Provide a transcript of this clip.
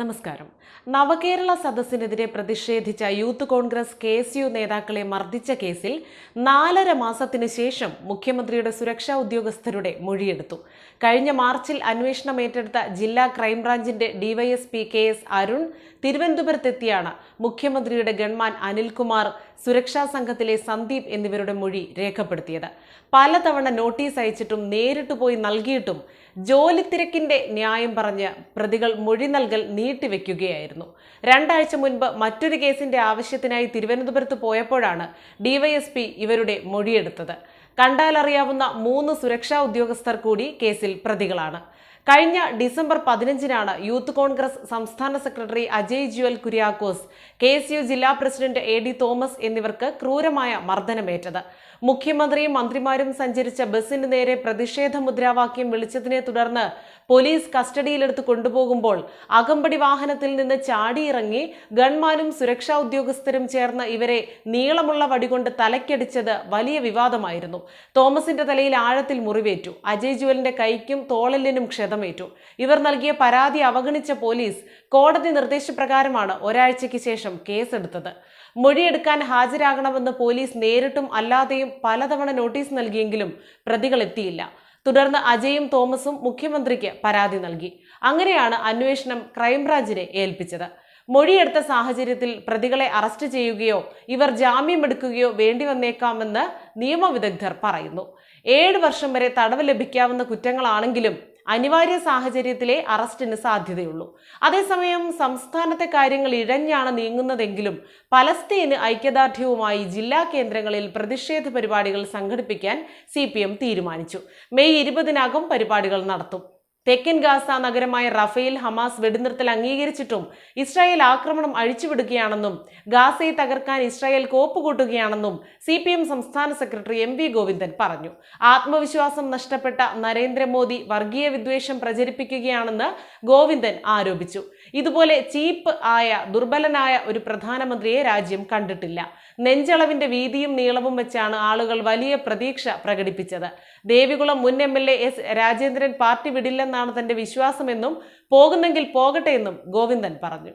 നമസ്കാരം. നവകേരള സദസ്സിനെതിരെ പ്രതിഷേധിച്ച Youth Congress K S U നേതാക്കളെ മർദ്ദിച്ച കേസിൽ നാലര മാസത്തിന് ശേഷം മുഖ്യമന്ത്രിയുടെ സുരക്ഷാ ഉദ്യോഗസ്ഥരുടെ മൊഴിയെടുത്തു. കഴിഞ്ഞ മാർച്ചിൽ അന്വേഷണം ഏറ്റെടുത്ത ജില്ലാ ക്രൈംബ്രാഞ്ചിന്റെ ഡിവൈഎസ്പി കെ എസ് അരുൺ തിരുവനന്തപുരത്തെത്തിയാണ് മുഖ്യമന്ത്രിയുടെ ഗൺമാൻ അനിൽകുമാർ സുരക്ഷാ സംഘത്തിലെ സന്ദീപ് എന്നിവരുടെ മൊഴി രേഖപ്പെടുത്തിയത്. പലതവണ നോട്ടീസ് അയച്ചിട്ടും നേരിട്ട് പോയി നൽകിയിട്ടും ജോലി തിരക്കിന്റെ ന്യായം പറഞ്ഞ് പ്രതികൾ മൊഴി നൽകൽ നീട്ടിവെക്കുകയായിരുന്നു. രണ്ടാഴ്ച മുൻപ് മറ്റൊരു കേസിന്റെ ആവശ്യത്തിനായി തിരുവനന്തപുരത്ത് പോയപ്പോഴാണ് ഡിവൈഎസ്പി ഇവരുടെ മൊഴിയെടുത്തത്. കണ്ടാലറിയാവുന്ന മൂന്ന് സുരക്ഷാ ഉദ്യോഗസ്ഥർ കൂടി കേസിൽ പ്രതികളാണ്. കഴിഞ്ഞ ഡിസംബർ പതിനഞ്ചിനാണ് യൂത്ത് കോൺഗ്രസ് സംസ്ഥാന secretary Ajay Juwal Kuriakose K S U ജില്ലാ പ്രസിഡന്റ് എ ഡി തോമസ് എന്നിവർക്ക് ക്രൂരമായ മർദ്ദനമേറ്റത്. മുഖ്യമന്ത്രിയും മന്ത്രിമാരും സഞ്ചരിച്ച ബസിന് നേരെ പ്രതിഷേധ മുദ്രാവാക്യം വിളിച്ചതിനെ തുടർന്ന് പോലീസ് കസ്റ്റഡിയിലെടുത്ത് കൊണ്ടുപോകുമ്പോൾ അകമ്പടി വാഹനത്തിൽ നിന്ന് ചാടിയിറങ്ങി ഗൺമാനും സുരക്ഷാ ഉദ്യോഗസ്ഥരും ചേർന്ന് ഇവരെ നീളമുള്ള വടികൊണ്ട് തലക്കടിച്ചത് വലിയ വിവാദമായിരുന്നു. തോമസിന്റെ തലയിൽ ആഴത്തിൽ മുറിവേറ്റു. അജയ് ജുവലിന്റെ കൈക്കും തോളലിനും ക്ഷതമേറ്റു. ഇവർ നൽകിയ പരാതി അവഗണിച്ച പോലീസ് കോടതി നിർദ്ദേശപ്രകാരമാണ് ഒരാഴ്ചയ്ക്ക് ശേഷം കേസെടുത്തത്. മൊഴിയെടുക്കാൻ ഹാജരാകണമെന്ന് പോലീസ് നേരിട്ടും അല്ലാതെയും പലതവണ നോട്ടീസ് നൽകിയെങ്കിലും പ്രതികൾ എത്തിയില്ല. തുടർന്ന് അജയും തോമസും മുഖ്യമന്ത്രിക്ക് പരാതി നൽകി. അങ്ങനെയാണ് അന്വേഷണം ക്രൈംബ്രാഞ്ചിനെ ഏൽപ്പിച്ചത്. മൊഴിയെടുത്ത സാഹചര്യത്തിൽ പ്രതികളെ അറസ്റ്റ് ചെയ്യുകയോ ഇവർ ജാമ്യമെടുക്കുകയോ വേണ്ടി വന്നേക്കാമെന്ന് നിയമവിദഗ്ധർ പറയുന്നു. ഏഴ് വർഷം വരെ തടവ് ലഭിക്കാവുന്ന കുറ്റങ്ങളാണെങ്കിലും അനിവാര്യ സാഹചര്യത്തിലെ അറസ്റ്റിന് സാധ്യതയുള്ളൂ. അതേസമയം സംസ്ഥാനത്തെ കാര്യങ്ങൾ ഇഴഞ്ഞാണ് നീങ്ങുന്നതെങ്കിലും പലസ്തീന് ഐക്യദാർഢ്യവുമായി ജില്ലാ കേന്ദ്രങ്ങളിൽ പ്രതിഷേധ പരിപാടികൾ സംഘടിപ്പിക്കാൻ സി തീരുമാനിച്ചു. മെയ് ഇരുപതിനകം പരിപാടികൾ നടത്തും. തെക്കൻ ഗാസ നഗരമായ റഫേൽ ഹമാസ് വെടിനിർത്തൽ അംഗീകരിച്ചിട്ടും ഇസ്രായേൽ ആക്രമണം അഴിച്ചുവിടുകയാണെന്നും ഗാസയെ തകർക്കാൻ ഇസ്രായേൽ കോപ്പുകൂട്ടുകയാണെന്നും സി പി എം സംസ്ഥാന സെക്രട്ടറി എം വി ഗോവിന്ദൻ പറഞ്ഞു. ആത്മവിശ്വാസം നഷ്ടപ്പെട്ട നരേന്ദ്രമോദി വർഗീയ വിദ്വേഷം പ്രചരിപ്പിക്കുകയാണെന്ന് ഗോവിന്ദൻ ആരോപിച്ചു. ഇതുപോലെ ചീപ്പ് ആയ ദുർബലനായ ഒരു പ്രധാനമന്ത്രിയെ രാജ്യം കണ്ടിട്ടില്ല. നെഞ്ചളവിന്റെ വീതിയും നീളവും വെച്ചാണ് ആളുകൾ വലിയ പ്രതീക്ഷ പ്രകടിപ്പിച്ചത്. ദേവികുളം മുൻ M L A S Rajendran party വിടില്ലെന്നാണ് തന്റെ വിശ്വാസമെന്നും പോകുന്നെങ്കിൽ പോകട്ടെ എന്നും ഗോവിന്ദൻ പറഞ്ഞു